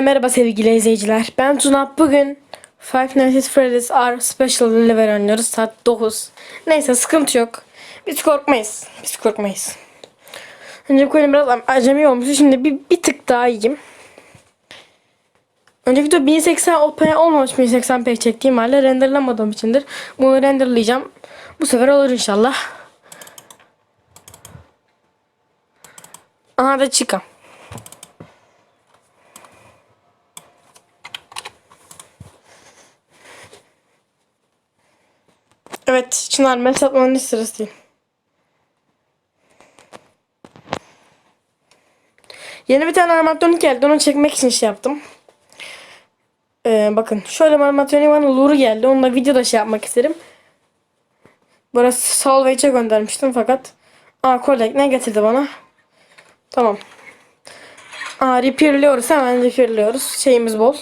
Merhaba sevgili izleyiciler. Ben Tuna. Bugün Five Nights at Freddy's R Special Level oynuyoruz. Saat 9. Neyse sıkıntı yok. Biz korkmayız. Biz korkmayız. Önce bu oyun biraz acemi olmuştu. Şimdi bir, bir tık daha iyiyim. Önceki video 1080p olmamış 1080p çektiğim halde renderlamadığım içindir. Bunu renderlayacağım. Bu sefer olur inşallah. Aha da çıkam. Evet Çınar atmanın hiç sırası değil. Yeni bir tane animatronik geldi. Onu çekmek için şey yaptım. Ee, bakın şöyle animatronik bana Luru geldi. Onunla videoda şey yapmak isterim. Burası Salvage'e göndermiştim fakat Aa Kolek ne getirdi bana? Tamam. Aa repairliyoruz hemen repairliyoruz. Şeyimiz bol.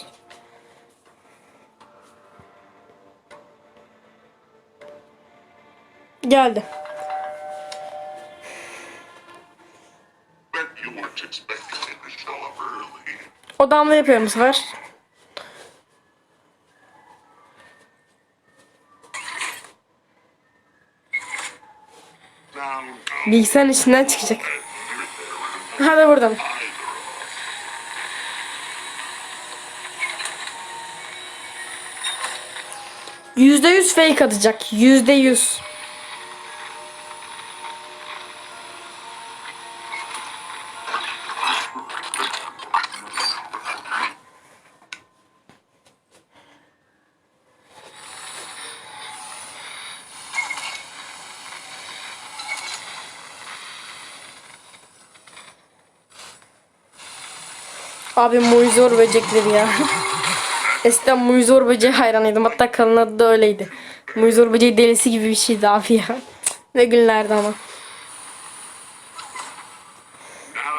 Early. Odamda yapıyorum bu sefer. Bilgisayarın içinden çıkacak. Hadi buradan. Yüzde yüz fake atacak. Yüzde yüz. Abi Muyzor böcekleri ya. Eskiden Muyzor böceği hayranıydım. Hatta kanalın adı da öyleydi. Muyzor böceği delisi gibi bir şeydi abi ya. Ne günlerdi ama.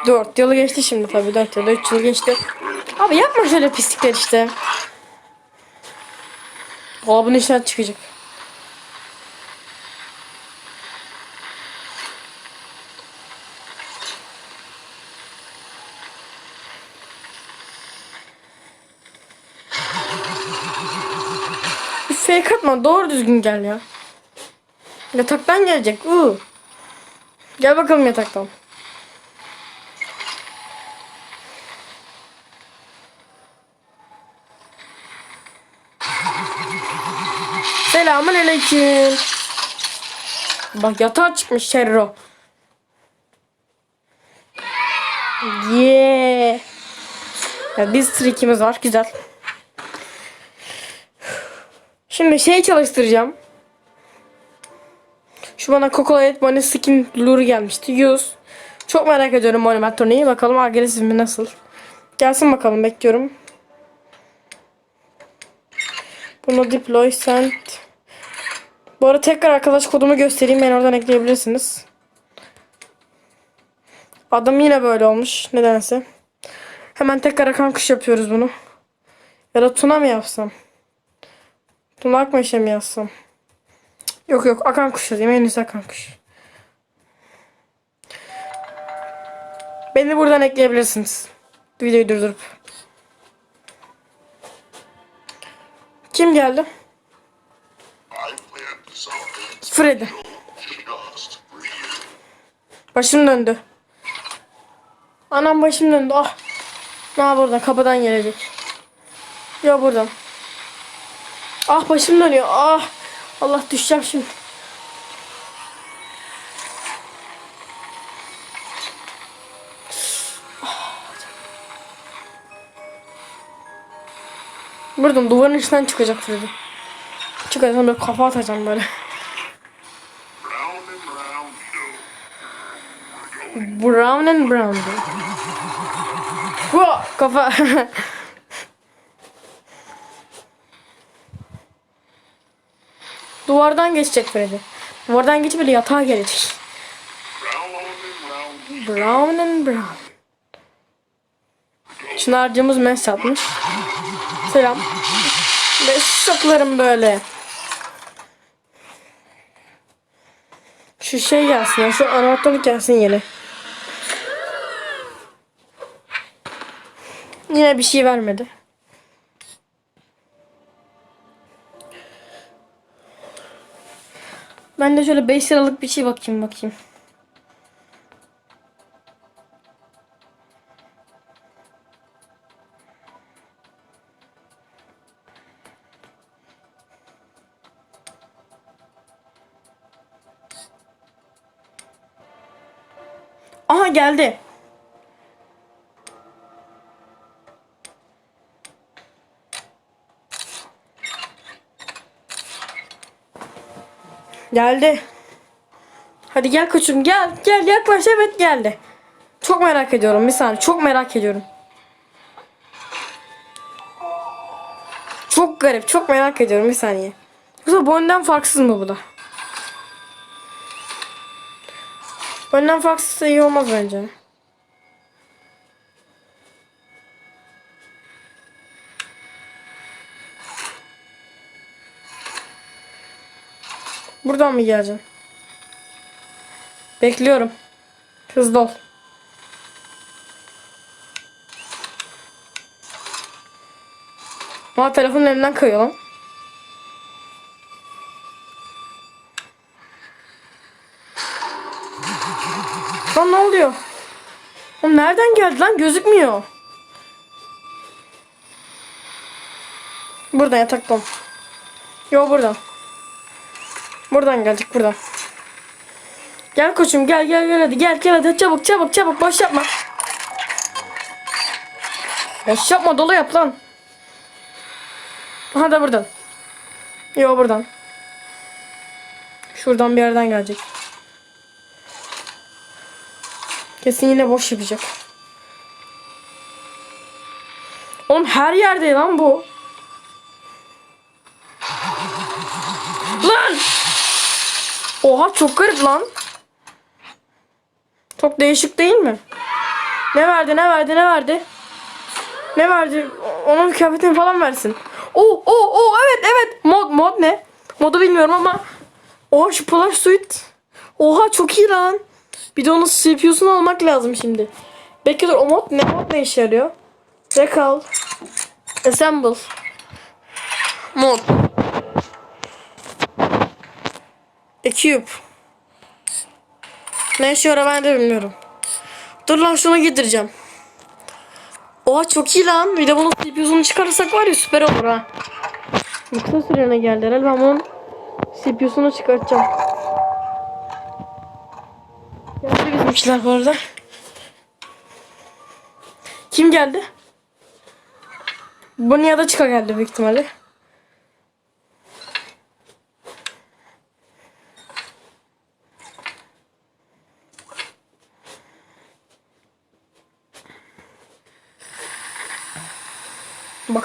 4 yılı geçti şimdi tabii 4 yıl 3 yıl geçti. Abi yapma şöyle pislikler işte. Dolabın içinden çıkacak. Bir atma doğru düzgün gel ya. Yataktan gelecek. Uu. Gel bakalım yataktan. Selamun aleyküm. Bak yatağa çıkmış Şerro. Yeah. Ya biz trikimiz var güzel. Şimdi şey çalıştıracağım. Şu bana Coca-Cola Bunny Skin lure gelmişti. 100. Çok merak ediyorum bu animatroniği. Bakalım agresif mi nasıl. Gelsin bakalım bekliyorum. Bunu deploy send. Bu arada tekrar arkadaş kodumu göstereyim. Ben oradan ekleyebilirsiniz. Adam yine böyle olmuş. Nedense. Hemen tekrar akan kuş yapıyoruz bunu. Ya da tuna mı yapsam? Tuna akmeşe mi yazsam? Yok yok akan kuş yazayım. En iyisi akan kuş. Beni buradan ekleyebilirsiniz. Videoyu durdurup. Kim geldi? Freddy. Başım döndü. Anam başım döndü. Ah. Ne buradan kapıdan gelecek. Ya buradan. Ah başım dönüyor. Ah. Allah düşeceğim şimdi. Buradan duvarın içinden çıkacak Freddy. Çıkacağım böyle kafa atacağım böyle. Brown and brown. Hua, kafa. Duvardan geçecek Freddy. Duvardan geçip böyle yatağa gelecek. Brown and brown. Çınarcımız mes atmış. Selam. Ve şoklarım böyle. Şu şey gelsin ya. Şu animatronik gelsin yeni. Yine bir şey vermedi. Ben de şöyle 5 liralık bir şey bakayım bakayım. Aha geldi. Geldi. Hadi gel koçum gel gel yaklaş evet geldi. Çok merak ediyorum bir saniye çok merak ediyorum. Çok garip çok merak ediyorum bir saniye. Yoksa bu önden farksız mı bu da? Önden farksızsa iyi olmaz bence. Buradan mı geleceksin? Bekliyorum. Hızlı ol. Aa telefonun elimden kayıyor lan. Lan ne oluyor? O nereden geldi lan? Gözükmüyor. Buradan yataktan. Yo buradan. Buradan gelecek buradan. Gel koçum gel gel gel hadi gel gel hadi çabuk çabuk çabuk boş yapma. Boş yapma dolu yap lan. Aha da buradan. Yo buradan. Şuradan bir yerden gelecek. Kesin yine boş yapacak. Oğlum her yerde lan bu. Lan! Oha çok garip lan. Çok değişik değil mi? Ne verdi ne verdi ne verdi? Ne verdi? Onun kıyafetini falan versin. Oo oo oo evet evet. Mod mod ne? Modu bilmiyorum ama. Oha şu Polar Suite. Oha çok iyi lan. Bir de onun CPU'sunu almak lazım şimdi. Bekle dur o mod ne mod ne işe yarıyor? Recall. Assemble. Mod. Equip. Ne işe yarıyor ben de bilmiyorum. Dur lan şunu getireceğim. Oha çok iyi lan. Bir de bunun CPU'sunu çıkarırsak var ya süper olur ha. Bu kısa sürene geldi herhalde. Ben bunun CPU'sunu çıkartacağım. Geldi bizimkiler bu arada. Kim geldi? Bonnie ya da Chica geldi büyük ihtimalle.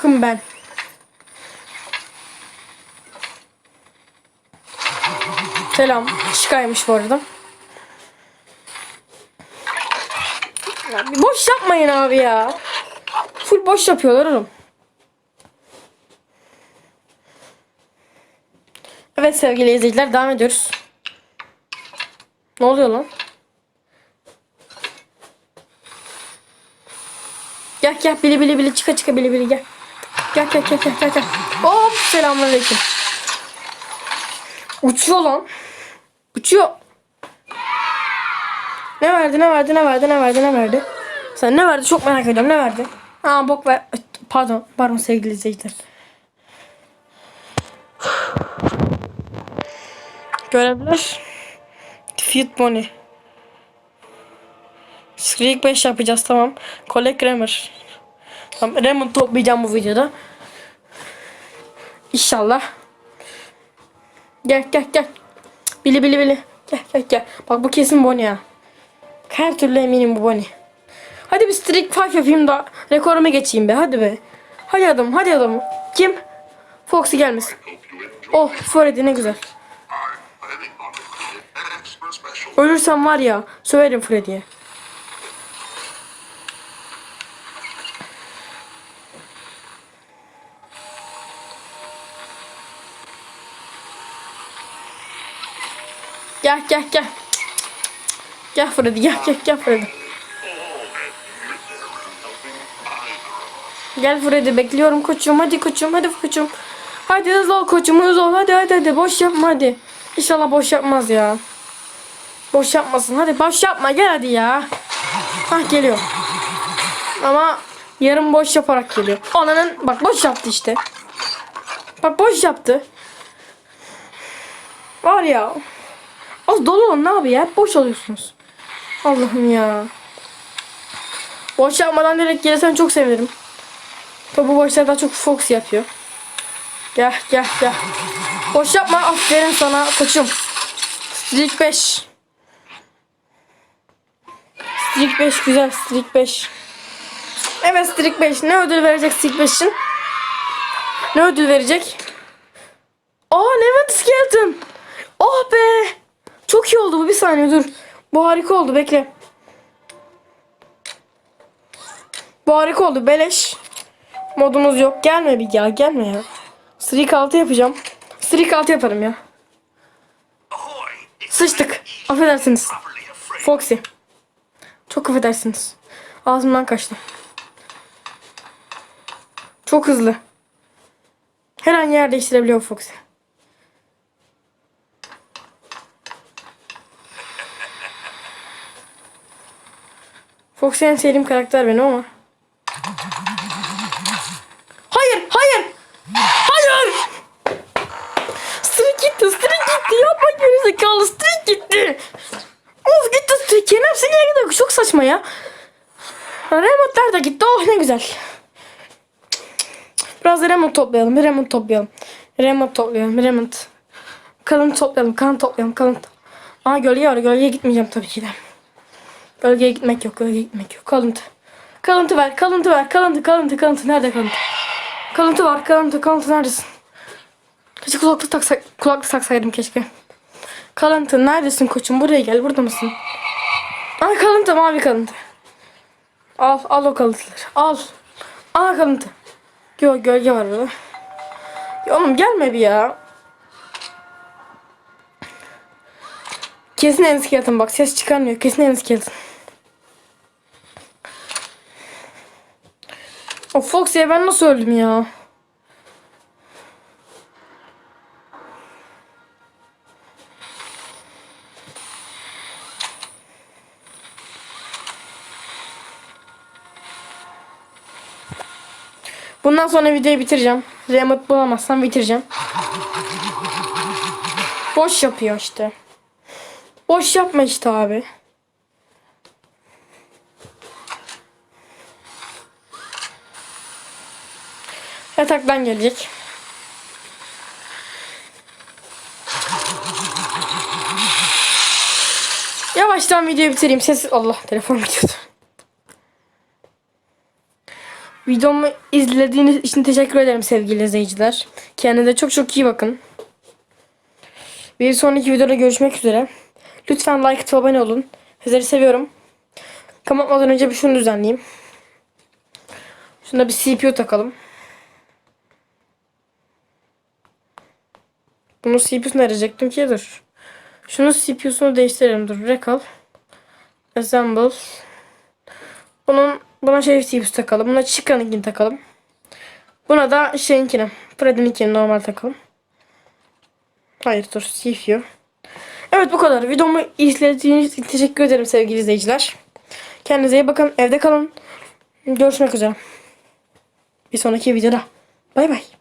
Bakın ben. Selam. Şikaymış bu arada. Ya bir boş yapmayın abi ya. Full boş yapıyorlar oğlum. Evet sevgili izleyiciler devam ediyoruz. Ne oluyor lan? Gel gel bili bili bili çıka çıka bili bili gel. Gel gel gel gel gel. gel. Hop selamünaleyküm. Uçuyor lan. Uçuyor. Ne verdi ne verdi ne verdi ne verdi ne verdi? Sen ne verdi çok merak ediyorum ne verdi? Aa bok ver. Pardon pardon sevgili izleyiciler. Görevler. Defeat Bonnie. Skrik 5 yapacağız tamam. Collect Grammar. Tamam Raymond toplayacağım bu videoda. İnşallah. Gel gel gel. Bili bili bili. Gel gel gel. Bak bu kesin Bonnie ya. Her türlü eminim bu Bonnie. Hadi bir Streak 5 yapayım da rekorumu geçeyim be hadi be. Hadi adam hadi adam. Kim? Foxy gelmesin. Oh Freddy ne güzel. Ölürsem var ya söverim Freddy'ye. Gel gel gel. Gel Freddy gel gel gel Freddy. Gel Freddy bekliyorum koçum. Hadi koçum hadi koçum. Hadi hızlı ol koçum hızlı ol. Hadi hadi hadi boş yapma hadi. İnşallah boş yapmaz ya. Boş yapmasın. Hadi boş yapma gel hadi ya. Hah geliyor. Ama yarım boş yaparak geliyor. Ananın bak boş yaptı işte. Bak boş yaptı. Var ya. Az dolu olun abi ya? Boş oluyorsunuz. Allah'ım ya. Boş yapmadan direkt gelirsen çok sevinirim. Tabi bu boşlar daha çok Fox yapıyor. Gel gel gel. Boş yapma aferin sana koçum. Streak 5. Streak 5 güzel Streak 5. Evet Streak 5. Ne ödül verecek Streak 5 için? Ne ödül verecek? Aa Levent Skeleton. Çok iyi oldu bu. Bir saniye dur. Bu harika oldu. Bekle. Bu harika oldu. Beleş. Modumuz yok. Gelme bir ya. Gelme ya. Streak 6 yapacağım. Streak 6 yaparım ya. Sıçtık. Affedersiniz. Foxy. Çok affedersiniz. Ağzımdan kaçtı. Çok hızlı. Her an yer değiştirebiliyor Foxy. Foxy en sevdiğim karakter benim ama. Hayır, hayır. Hayır. Streak gitti, streak gitti. Yapma gerizekalı, streak gitti. Of gitti Türkiye'nin hepsi niye gidiyor? Çok saçma ya. Remote'lar da gitti. Oh ne güzel. Biraz da remote toplayalım. Remote toplayalım. Remote toplayalım. Remote. Kalın toplayalım. Kalın toplayalım. Kalın. Aa gölge var. Gölgeye gitmeyeceğim tabii ki de. Gölgeye gitmek yok. Gölgeye gitmek yok. Kalıntı. Kalıntı ver. Kalıntı ver. Kalıntı. Kalıntı. Kalıntı. Nerede kalıntı? Kalıntı var. Kalıntı. Kalıntı neredesin? Keşke kulaklık taksak, kulaklık taksaydım keşke. Kalıntı neredesin koçum? Buraya gel. Burada mısın? Ay kalıntı mavi kalıntı. Al al o kalıntıları. Al. Al kalıntı. Yo gölge var burada. Ya oğlum gelme bir ya. Kesin en skeleton bak ses çıkarmıyor. Kesin en skeleton. O Foxy'ye ben nasıl öldüm ya? Bundan sonra videoyu bitireceğim. Remote bulamazsam bitireceğim. Boş yapıyor işte. Boş yapma işte abi. Yataktan gelecek. Yavaştan videoyu bitireyim. Ses Allah telefon gidiyordu. Videomu izlediğiniz için teşekkür ederim sevgili izleyiciler. Kendinize çok çok iyi bakın. Bir sonraki videoda görüşmek üzere. Lütfen like atıp abone olun. Sizleri seviyorum. Kapatmadan önce bir şunu düzenleyeyim. Şuna bir CPU takalım. Bunun CPU'sunu arayacaktım ki dur. Şunun CPU'sunu değiştirelim dur. Recall. Assemble. Bunun buna şey CPU'su takalım. Buna Chica'nınkini takalım. Buna da şeyinkini. Freddy'ninkini normal takalım. Hayır dur CPU. Evet bu kadar. Videomu izlediğiniz için teşekkür ederim sevgili izleyiciler. Kendinize iyi bakın. Evde kalın. Görüşmek üzere. Bir sonraki videoda. Bay bay.